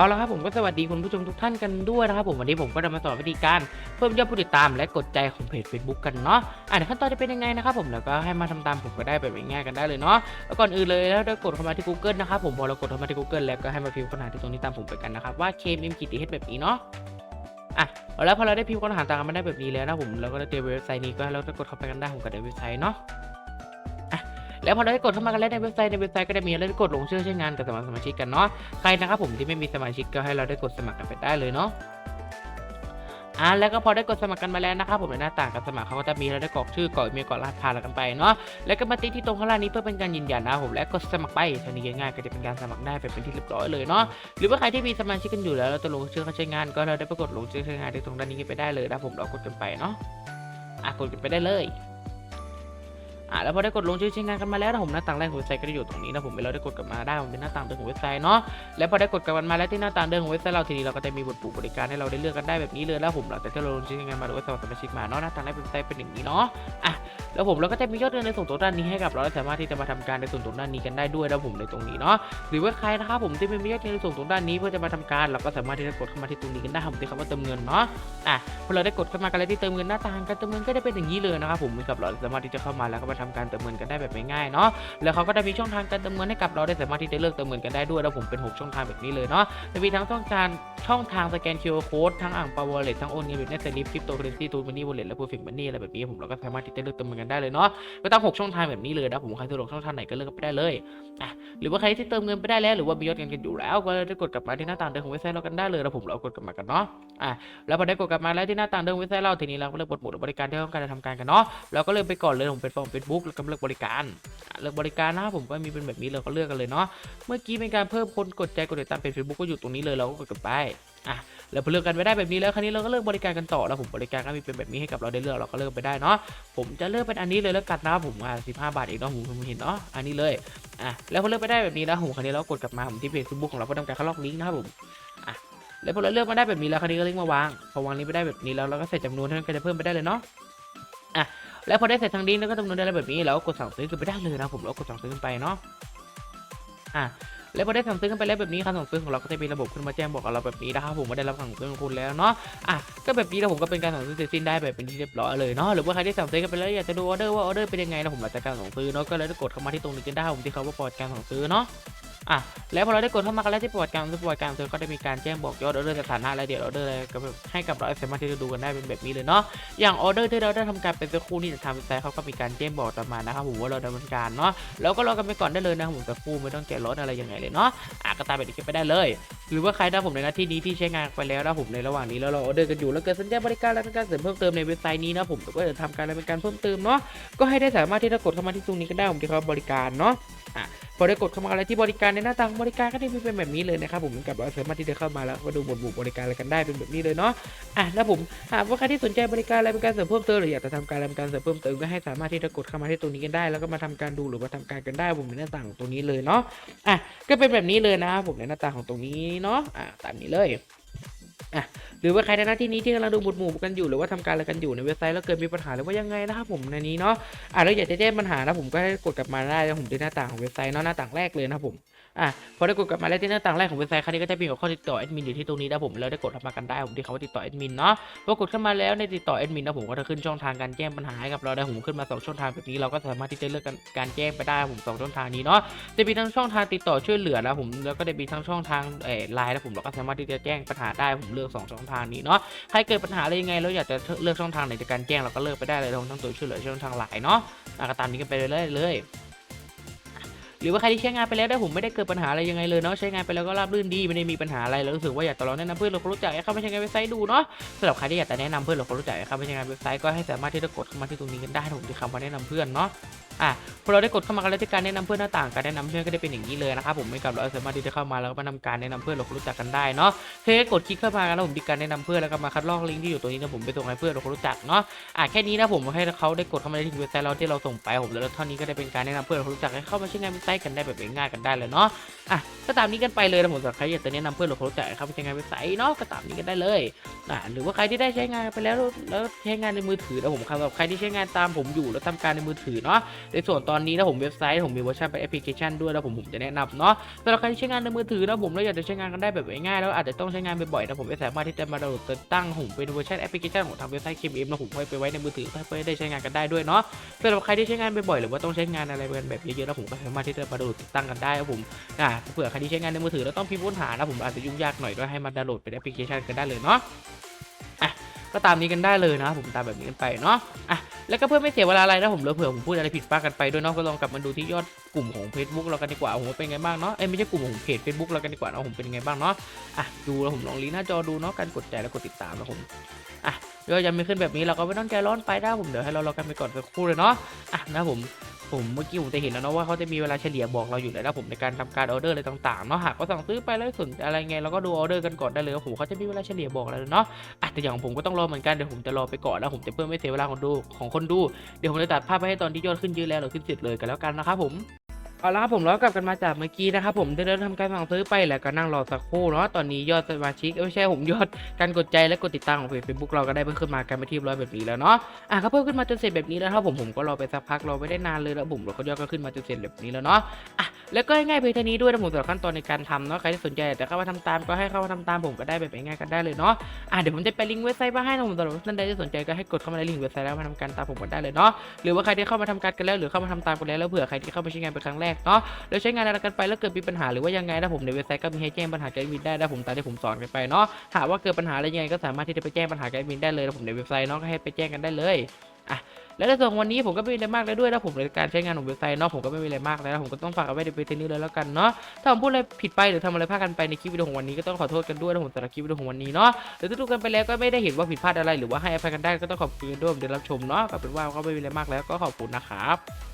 เอาละครับผมก็สวัสดีคุณผู้ชมทุกท่านกันด้วยนะครับผมวันนี้ผมก็จะมาสอนวิธีการเพิ่มยอดผู้ติดตามและกดใจของเพจ Facebook กันเนาะอ่าขั้นตอนจะเป็นยังไงนะครับผมแล้วก็ให้มาทำตามผมก็ได้แบบง่ายๆกันได้เลยเนาะแล้วก่อนอื่นเลยแล้วกดเข้ามาที่ Google นะครับผมพอเรากดเข้ามาที่ Google แล้วก็ให้มาพิมพ์ค้นหาที่ตรงนี้ตามผมไปกันนะครับว่า KMM กิติเฮดแบบนี้เนาะอะเอาแล้วพอเราได้พิมพ์ค้นหาตามกันมาได้แบบนี้แล้วนะผมเราก็ได้เจอเว็บไซต์นี้ก็ให้เราจะกดเข้าไปกันได้ผมก็ได้เว็บไซต์เนาะ แล้วพอเราได้กดเข้ามากันแล้วในเว็บไซต์ในเว็บไซต์ก็ได้มีเราได้กดลงชื่อใช้งานกับสมัครสมาชิกกันเนาะใครนะครับผมที่ไม่มีสมาชิกก็ให้เราได้กดสมัครกันไปได้เลยเนาะอ่าแล้วก็พอได้กดสมัครกันมาแล้วนะครับผมในหน้าต่างการสมัครเขาก็จะมีเราได้กรอกชื่อกรอกอีเมลกรอกรหัสผ่านกันไปเนาะแล้วก็มาติ๊กที่ตรงข้างล่างนี้เพื่อเป็นการยืนยันนะผมและกดสมัครไปท่านี้ง่ายๆก็จะเป็นการสมัครได้ไปเป็นที่เรียบร้อยเลยเนาะหรือว่าใครที่มีสมาชิกกันอยู่แล้วเราจะลงชื่อเข้าใช้งานก็เราได้ไปกดลงชื่อใช้งานที่ตรงด้านนี้ไปได้เลยนะผมเรากดกันไปเนาะอะกดกันไปได้เลย อ่าแล้วพอได้กดลงชื่อใช้งานกันมาแล้วนะผมหน้าต่างแรกของเว็บไซต์ก็จะอยู่ตรงนี้นะผมเราได้กดกลับมาได้มันเป็นหน้าต่างเดิมของเว็บไซต์เนาะแล้วพอได้กดกลับมาแล้วที่หน้าต่างเดิมของเว็บไซต์เราทีนี้เราก็จะมีบทปุ่มบริการให้เราได้เลือกกันได้แบบนี้เลยแล้วผมเราลงชื่อใช้งานมาหรือว่าสมัครสมาชิกมาเนาะหน้าต่างแรกเว็บไซต์เป็นอย่างนี้เนาะอะ แล้วผมเราก็จะมียอดเงินในส่วนตัวด้านนี้ให้กับเราและสามารถที่จะมาทำการในส่วนตัวด้านนี้กันได้ด้วยนะผมในตรงนี้เนาะหรือว่าใครนะครับผมที่ไม่มียอดเงินในส่วนตัวด้านนี้เพื่อจะมาทำการเราก็สามารถที่จะกดเข้ามาที่ตรงนี้กันได้ผมที่คำว่าเติมเงินเนาะอะพอเราได้กดเข้ามากันแล้วที่เติมเงินหน้าต่างการเติมเงินก็ได้เป็นอย่างนี้เลยนะครับผมมือนกับเราสามารถที่จะเข้ามาแล้วก็มาทำการเติมเงินกันได้แบบง่ายๆเนาะแล้วเขาก็จะมีช่องทางการเติมเงินให้กับเราได้สามารถที่จะเลือกเติมเงินกันได้ด้วยแล้วผมเป็น 6 ช่องทางแบบนี้เลยเนาะจะมีทั้งช่องทาง ช่องทางสแกน QR Code ทั้งอ่างปาวอลเล็ตทั้งโอนเงินแบบเนสลิปคริปโตเคอเรนซีทูมันนี่วอลเล็ตและเพอร์เฟกต์มันนี่อะไรแบบนี้ผมเราก็สามารถที่จะเลือกเติมเงินกันได้เลยเนาะก็ตั้ง6ช่องทางแบบนี้เลยนะผมใครสะดวกช่องทางไหนก็เลือกไปได้เลยอะหรือว่าใครที่เติมเงินไปได้แล้วหรือว่ามียอดเงินกันอยู่แล้ว ก็ได้กดกลับมาที่หน้าต่างเดิมของเว็บไซต์เรากันได้เลยแล้วผมเรากดกลับมากันเนาะอะแล้วพอได้กดกลับมาแล้วที่หน้าต่างเดิมเว็บไซต์เราทีนี้เราก็เลือกบทหมวดบริการที่ต้องการจะทำการกันเนาะเราก็เลือกไปก่อนเลยผมเป็นฟอร์มเฟซบุ๊กแล้วก็เลือกบริการเลือกบริการนะผมก็มีเป็นแบบนี้เราก็เลือกกันเลยเนาะเมื่อกี้เป็นการเพิ่มคนกดใจกดติดตามเป็น Facebook ก็อยู่ตรงนี้เลยเราก็กดกันไป อะแล้วเลือกกันไปได้แบบนี้แล้วคราวนี้เราก็เลือกบริการกันต่อแล้วผมบริการก็มีเป็นแบบนี้ให้กับเราได้เลือกเราก็เลือกไปได้เนาะผมจะเลือกเป็นอันนี้เลยแล้วกันนะผมอะสิบห้าบาทเองเนาะผมผมเห็นเนาะอันนี้เลยอะแล้วพอเลือกไปได้แบบนี้แล้วผมคราวนี้เรากดกลับมาผมที่เพจ Facebook ของเราเพื่อทำการคัดลอกลิงก์นะครับผมอะแล้วพอเราเลือกมาได้แบบนี้แล้วคราวนี้ก็ลิงก์มาวางพอวางลิงก์ไปได้แบบนี้แล้วเราก็ใส่จำนวนเท่านั้นก็จะเพิ่มไปได้เลยเนาะอะแล้วพอได้เสร็จทางนี้แล้วก็จำนวนได้แล้วแบบนี้เราก็กดสั่งซื้อกันไปได้เลยนะผมเรากดสั่งซื้อกันไปเนาะอะ แล้วพอได้สั่งซื้อกันไปแล้วแบบนี้คำสั่งซื้อของเราก็จะมีระบบขึ้นมาแจ้งบอกกับเราแบบนี้นะครับผมว่าได้รับสั่งซื้อของคุณแล้วเนาะอะก็แบบนี้นะผมก็เป็นการสั่งซื้อเสร็จสิ้นได้แบบเป็นที่เรียบร้อยเลยเนาะหรือว่าใครที่สั่งซื้อกันไปแล้วอยากจะดูออเดอร์ว่าออเดอร์เป็นยังไงนะผมหลังจากการสั่งซื้อเนาะก็เลยกดเข้ามาที่ตรงนี้กันได้ผมที่เขาว่าปอดการสั่งซื้อเนาะ อะแล้วพอเราได้กดเข้ามากันแล้วที่ปลอดการซื้อปลอดการซื้อก็ได้มีการแจ้งบอกยอดออเดอร์สถานะรายละเอียดออเดอร์อะไรก็แบให้กับเราสามารถที่จะดูกันได้เป็นแบบนี้เลยเนาะอย่างออเดอร์ที่เราได้ทำการเป็นสักครู่นี่จะทำเว็บไซต์เขาก็มีการแจ้งบอกต่อมานะครับผมว่าเราดำเนินการเนาะแล้วก็รอกันไปก่อนได้เลยนะครับผมสักครู่ไม่ต้องแกะรถอะไรยังไงเลยเนาะอะก็ตามแบบนี้ไปได้เลย หรือว่าใครถ้าผมในหน้าที่นี้ที่ใช้งานไปแล้วนะผมในระหว่างนี้แล้วเราออเดอร์กันอยู่แล้วเกิดสัญญาบริการและการเสริมเพิ่มเติมในเว็บไซต์นี้นะผมก็จะทำการอะไรเป็นการเพิ่มเติมเนาะก็ให้ได้สามารถที่จะกดเข้ามาที่ตรงนี้ก็ได้ผมที่เขาบริการเนาะ อะพอได้กดเข้ามาอะไรที่บริการในหน้าต่างบริการก็ได้เป็นแบบนี้เลยนะครับผมกับเราสามารถที่จะเข้ามาแล้วก็ดูบทบุบริการอะไรกันได้เป็นแบบนี้เลยเนาะอะแล้วผมหากว่าใครที่สนใจบริการอะไรเป็นการเสริมเพิ่มเติมหรืออยากจะทำการอะไรเป็นการเสริมเพิ่มเติมก็ให้สามารถที่จะกดเข้ามาที่ตรงนี้กันได้ แล้วก็มาทำการดูหรือมาทำการกันได้ผมในหน้าต่างของตรงนี้เลยเนาะอะก็เป็นแบบนี้เลยนะครับผมในหน้าต่างของตรงนี้เนาะอะตามนี้เลย อะหรือว่าใครในหน้าที่นี้ที่กำลังดูบุดหมู่กันอยู่หรือว่าทำการอะไรกันอยู่ในเว็บไซต์แล้วเกิดมีปัญหาหรือว่ายังไงนะครับผมในนี้เนาะอะแล้วอยากจะแจ้งปัญหานะผมก็ให้กดกลับมาได้นะผมที่หน้าต่างของเว็บไซต์เนาะหน้าต่างแรกเลยนะผม อะพอได้กดกลับมาแล้วที่หน้าต่างแรกของเว็บไซต์ครั้งนี้ก็จะมีหัวข้อติดต่อแอดมินอยู่ที่ตรงนี้นะผมแล้วได้กดเข้ามากันได้ผมที่เขาว่าติดต่อแอดมินเนาะพอกดเข้ามาแล้วในติดต่อแอดมินนะผมก็จะขึ้นช่องทางการแจ้งปัญหาให้กับเราได้ผมขึ้นมาสองช่องทางแบบนี้เราก็สามารถที่จะเลือกการแจ้งไปได้ผมสองช่องทางนี้เนาะจะมีทั้งช่องทางติดต่อช่วยเหลือนะผมแล้วก็จะมีทั้งช่องทางเอ่อไลน์นะผมเราก็สามารถที่จะแจ้งปัญหาได้ผมเลือกสองช่องทางนี้เนาะใครเกิดปัญหาอะไรยังไงแล้วอยากจะเลือกช่องทางไหนในการแจ้งเราก็เลือกไปได้เลยทั้งตัวช่วยเหลือช่องทางไลน์เนาะก็ตามนี้กันไปเลยเลย หรือว่าใครที่ใช้งานไปแล้วได้ผมไม่ได้เกิดปัญหาอะไรยังไงเลยเนาะใช้งานไปแล้วก็ราบรื่นดีไม่ได้มีปัญหาอะไรแล้วรู้สึกว่าอยากต่อรองแนะนำเพื่อนเราคนรู้จักให้เข้ามาใช้งานเว็บไซต์ดูเนาะสำหรับใครที่อยากจะแนะนำเพื่อนเราคนรู้จักให้เข้ามาใช้งานเว็บไซต์ก็ให้สามารถที่จะกดเข้ามาที่ตรงนี้กันได้ผมที่คำว่าแนะนำเพื่อนเนาะ อะพอเราได้กดเข้ามากันแล้วที่การแนะนำเพื่อนหน้าต่างการแนะนำเพื่อนก็ได้เป็นอย่างนี้เลยนะครับผมไม่กับเราสามารถที่จะเข้ามาแล้วก็มาทำการแนะนำเพื่อนเราคนรู้จักกันได้เนาะเพียงแค่กดคลิกเข้ามาแล้วผมที่การแนะนำเพื่อนแล้วก็มาคัดลอกลิงก์ที่อยู่ตรงนี้นะผมไปส่งให้เพื่อนเราคนรู้จักเนาะอะแค่นี้นะผมให้เขาได้กดเข้ามาที่เว็บไซต์เราที่เราส่งไปผมแล้วเท่านี้ก็ได้เป็นการแนะนำเพื่อนเราคนรู้จักให้เข้ามาใช้งานเว็บไซต์กันได้แบบง่ายๆกันได้เลยเนาะอะก็ตามนี้กันไปเลยนะผมสำหรับใครอยากจะแนะนำเพื่อนหรือคนรู้จักเข้าไปใช้งานเว็บไซต์เนาะก็ตามนี้กันได้เลยอะหรือว่าใครที่ได้ใช้งานไปแล้วแล้วใช้งานในมือถือนะผมครับสำหรับใครที่ใช้งานตามผมอยู่แล้วทำการในมือถือเนาะในส่วนตอนนี้นะผมเว็บไซต์ผมมีเวอร์ชันเป็นแอปพลิเคชันด้วยนะผมผมจะแนะนำเนาะสำหรับใครที่ใช้งานในมือถือนะผมแล้วอยากจะใช้งานกันได้แบบง่ายๆแล้วอาจจะต้องใช้งานบ่อยๆนะผมก็สามารถที่จะมาดาวน์โหลดติดตั้งผมเป็นเวอร์ชันแอปพลิเคชันของทางเว็บไซต์ KMM นะผมไว้ไปไว้ในมือถือเพื่อได้ใช้งานกันได้ด้วยเนาะสำหรับใครที่ใช้งานบ่อยๆหรือว่าต้องใช้งานอะไรแบบเยอะๆนะผมก็สามารถที่จะมาดาวน์โหลดติดตั้งกันได้ครับผมอ่าเผื่อใครที่ใช้งานในมือถือแล้วต้องพิมพ์ค้นหานะผมอาจจะยุ่งยากหน่อยก็ให้มาดาวน์โหลดเป็นแอปพลิเคชันกันได้เลยเนาะ ก็ตามนี้กันได้เลยนะผมตามแบบนี้กันไปเนาะอะแล้วก็เพื่อไม่เสียเวลาอะไรนะผมแล้วเผื่อผมพูดอะไรผิดพลาดกันไปด้วยเนาะก็ลองกลับมาดูที่ยอดกลุ่มของ Facebook เรากันดีกว่าผมเป็นไงบ้างเนาะเอ้ไม่ใช่กลุ่มของเพจ Facebook เรากันดีกว่าเนาะผมเป็นไงบ้างเนาะอะดูแล้วผมลองลิงก์หน้าจอดูเนาะการกดใจและกดติดตามนะผมอะเดี๋ยวยังไม่ขึ้นแบบนี้เราก็ไม่ต้องใจร้อนไปนะผมเดี๋ยวให้เรารอกันไปก่อนสักครู่เลยเนาะอะนะผม ผมเมื่อกี้ผมจะเห็นแล้วเนาะว่าเขาจะมีเวลาเฉลี่ยบอกเราอยู่แล้วนะผมในการทำการออเดอร์อะไรต่างๆเนาะหากว่าสั่งซื้อไปแล้วสนอะไรไงเราก็ดูออเดอร์กันก่อนได้เลยว่าผมเขาจะมีเวลาเฉลี่ยบอกแล้วเนาะอะแต่อย่างผมก็ต้องรอเหมือนกันเดี๋ยวผมจะรอไปก่อนแล้วผมจะเพื่อไม่เสียเวลาของดูของคนดูเดี๋ยวผมจะตัดภาพไปให้ตอนที่ยอดขึ้นเยอะแล้วหรือขึ้นเสร็จเลยกันแล้วกันนะครับผม เอาละครับผมแล้วกลับกันมาจากเมื่อกี้นะครับผมได้เริ่มทำการสั่งซื้อไปแล้วก็นั่งรอสักครู่เนาะตอนนี้ยอดสมาชิกไม่ใช่ผมยอดการกดใจและกดติดตามของเพจเฟซบุ๊กเราก็ได้เพิ่มขึ้นมากันไปที่ร้อยแบบนี้แล้วเนาะอะก็เพิ่มขึ้นมาจนเสร็จแบบนี้แล้วครับผมผมก็รอไปสักพักรอไม่ได้นานเลยแล้วผมเราก็ยอดก็ขึ้นมาจนเสร็จแบบนี้แล้วเนาะอะ แล้วก็ง่ายเพียงเท่านี้ด้วยนะผมสำหรับขั้นตอนในการทำเนาะใครที่สนใจอยากจะเข้ามาทำตามก็ให้เข้ามาทำตามผมก็ได้แบบง่ายๆกันได้เลยเนาะอะเดี๋ยวผมจะไปลิงก์เว็บไซต์มาให้นะผมสำหรับท่านใดที่สนใจก็ให้กดเข้ามาในลิงก์เว็บไซต์แล้วมาทำการตามผมกันได้เลยเนาะหรือว่าใครที่เข้ามาทำการกันแล้วหรือเข้ามาทำตามกันแล้วแล้วเผื่อใครที่เข้ามาใช้งานเป็นครั้งแรกเนาะแล้วใช้งานอะไรกันไปแล้วเกิดมีปัญหาหรือว่ายังไงนะผมในเว็บไซต์ก็มีให้แจ้งปัญหาแกดมินได้นะผมตามที่ผมสอนกันไปเนาะหากว่าเกิดปัญหาอะไรยังไงก็สามารถที่จะไปแจ้งปัญหาแกดมินได้เลยนะผมในเว็บไซต์เนาะก็ให้ไปแจ้งกันได้เลยอะและในส่วนวันนี้ผมก็ไม่มีอะไรมากแล้วด้วยนะผมในการใช้งานของเว็บไซต์เนาะผมก็ไม่มีอะไรมากแล้วผมก็ต้องฝากเอาไว้ในเว็บนี้เลยแล้วกันเนาะถ้าผมพูดอะไรผิดไปหรือทำอะไรพลาดกันไปในคลิปวิดีโอของวันนี้ก็ต้องขอโทษกันด้วยนะผมสำหรับคลิปวิดีโอของวันนี้เนาะหรือทุกๆกันไปแล้วก็ไม่ได้เห็นว่าผิดพลาดอะไรหรือว่าให้อภัยกันได้ก็ต้องขอบคุณด้วยผมได้รับชมเนาะก็เป็นว่าก็ไม่มีอะไรมากแล้วก็ขอบคุณนะครับ